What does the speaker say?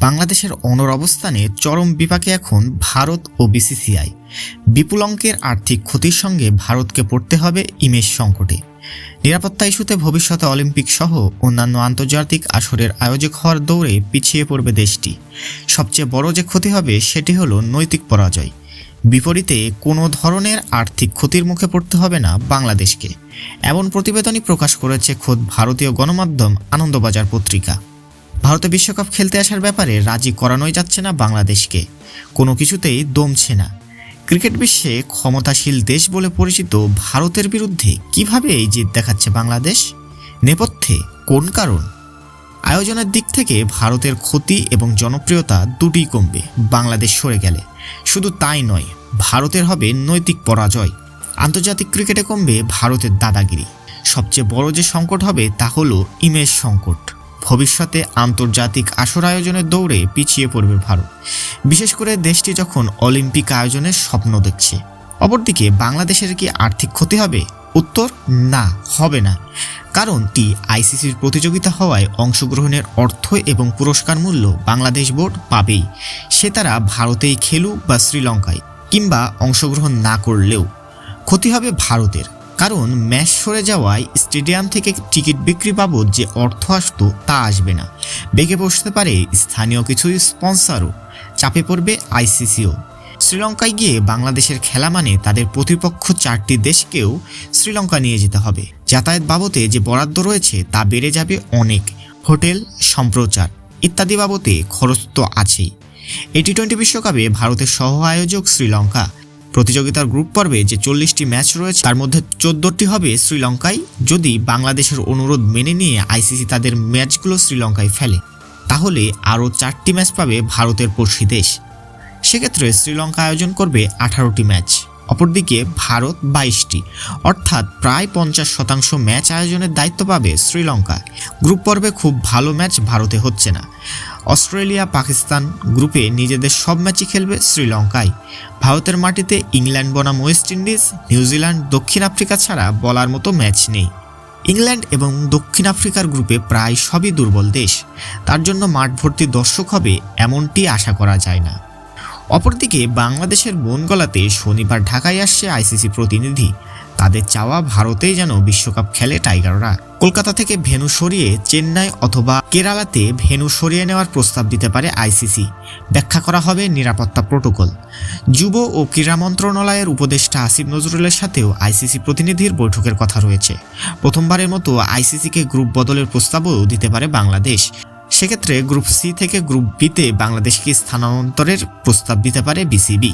বাংলাদেশের অনর অবস্থানে চরম বিপাকে এখন ভারত ও বিসিসিআই। বিপুল অঙ্কের আর্থিক ক্ষতির সঙ্গে ভারতকে পড়তে হবে ইমেজ সংকটে। নিরাপত্তা ইস্যুতে ভবিষ্যতে অলিম্পিক সহ অন্যান্য আন্তর্জাতিক আসরের আয়োজক হওয়ার দৌড়ে পিছিয়ে পড়বে দেশটি। সবচেয়ে বড় যে ক্ষতি হবে সেটি হলো নৈতিক পরাজয়। বিপরীতে কোনো ধরনের আর্থিক ক্ষতির মুখে পড়তে হবে না বাংলাদেশকে। এমন প্রতিবেদনই প্রকাশ করেছে খোদ ভারতীয় গণমাধ্যম আনন্দবাজার পত্রিকা। ভারতে বিশ্বকাপ খেলতে আসার ব্যাপারে রাজি করানোই যাচ্ছে না বাংলাদেশকে। কোনো কিছুতেই দমছে না। ক্রিকেট বিশ্বে ক্ষমতাশীল দেশ বলে পরিচিত ভারতের বিরুদ্ধে কীভাবে এই জিত দেখাচ্ছে বাংলাদেশ? নেপথ্যে কোন কারণ? আয়োজনের দিক থেকে ভারতের ক্ষতি এবং জনপ্রিয়তা দুটিই কমবে, বাংলাদেশ সরে গেলে। শুধু তাই নয়, ভারতের হবে নৈতিক পরাজয়। আন্তর্জাতিক ক্রিকেটে কমবে ভারতের দাদাগিরি। সবচেয়ে বড় যে সংকট হবে তা হলো ইমেজ সংকট। ভবিষ্যতে আন্তর্জাতিক আসর আয়োজনের দৌড়ে পিছিয়ে পড়বে ভারত। বিশেষ করে দেশটি যখন অলিম্পিক আয়োজনের স্বপ্ন দেখছে। অপরদিকে বাংলাদেশের কি আর্থিক ক্ষতি হবে? উত্তর, না, হবে না। কারণ টি আইসিসির প্রতিযোগিতা হওয়ায় অংশগ্রহণের অর্থ এবং পুরস্কার মূল্য বাংলাদেশ বোর্ড পাবেই। সে তারা ভারতেই খেলুক বা শ্রীলঙ্কায়, কিংবা অংশগ্রহণ না করলেও। ক্ষতি হবে ভারতের। কারণ ম্যাচ সরে যাওয়ায় স্টেডিয়াম থেকে টিকিট বিক্রি বাবদ যে অর্থ আসতো তা আসবে না। বেগে বসতে পারে স্থানীয় কিছু স্পন্সরও। চাপে পড়বে আইসিসিও। শ্রীলঙ্কায় গিয়ে বাংলাদেশের খেলা মানে তাদের প্রতিপক্ষ চারটি দেশকেও শ্রীলঙ্কা নিয়ে যেতে হবে। যাতায়াত বাবদে যে বরাদ্দ রয়েছে তা বেড়ে যাবে অনেক। হোটেল, সম্প্রচার ইত্যাদি বাবদে খরচ তো আছেই। এটি টোয়েন্টি বিশ্বকাপে ভারতের সহ আয়োজক শ্রীলঙ্কা প্রতিযোগিতার গ্রুপ পর্বে যে চল্লিশটি ম্যাচ রয়েছে, তার মধ্যে চোদ্দটি হবে শ্রীলঙ্কায়। যদি বাংলাদেশের অনুরোধ মেনে নিয়ে আইসিসি তাদের ম্যাচগুলো শ্রীলঙ্কায় ফেলে, তাহলে আরও চারটি ম্যাচ পাবে ভারতের পড়শি দেশ। সেক্ষেত্রে শ্রীলঙ্কা আয়োজন করবে আঠারোটি ম্যাচ, অপরদিকে ভারত বাইশটি। অর্থাৎ প্রায় পঞ্চাশ শতাংশ ম্যাচ আয়োজনের দায়িত্ব পাবে শ্রীলঙ্কা। গ্রুপ পর্বে খুব ভালো ম্যাচ ভারতে হচ্ছে না। অস্ট্রেলিয়া, পাকিস্তান গ্রুপে নিজেদের সব ম্যাচই খেলবে শ্রীলঙ্কায়। ভারতের মাটিতে ইংল্যান্ড বনাম ওয়েস্ট ইন্ডিজ, নিউজিল্যান্ড দক্ষিণ আফ্রিকা ছাড়া বলার মতো ম্যাচ নেই। ইংল্যান্ড এবং দক্ষিণ আফ্রিকার গ্রুপে প্রায় সবই দুর্বল দেশ। তার জন্য মাঠ ভর্তি দর্শক হবে এমনটি আশা করা যায় না। অপরদিকে বাংলাদেশের বনগলাতে শনিবার ঢাকায় আসছে আইসিসি প্রতিনিধি। তাদের চাওয়া ভারতেই যেন বিশ্বকাপ খেলে টাইগাররা। কলকাতা থেকে ভেনু সরিয়ে চেন্নাই অথবা কেরালাতে ভেনু সরিয়ে নেওয়ার প্রস্তাব দিতে পারে আইসিসি। ব্যাখ্যা করা হবে নিরাপত্তা প্রোটোকল। যুব ও ক্রীড়া মন্ত্রণালয়ের উপদেষ্টা আসিফ নজরুলের সাথেও আইসিসি প্রতিনিধির বৈঠকের কথা রয়েছে। প্রথমবারের মতো আইসিসিকে গ্রুপ বদলের প্রস্তাবও দিতে পারে বাংলাদেশ। সেক্ষেত্রে গ্রুপ সি থেকে গ্রুপ বিতে বাংলাদেশকে স্থানান্তরের প্রস্তাব দিতে পারে বিসিবি।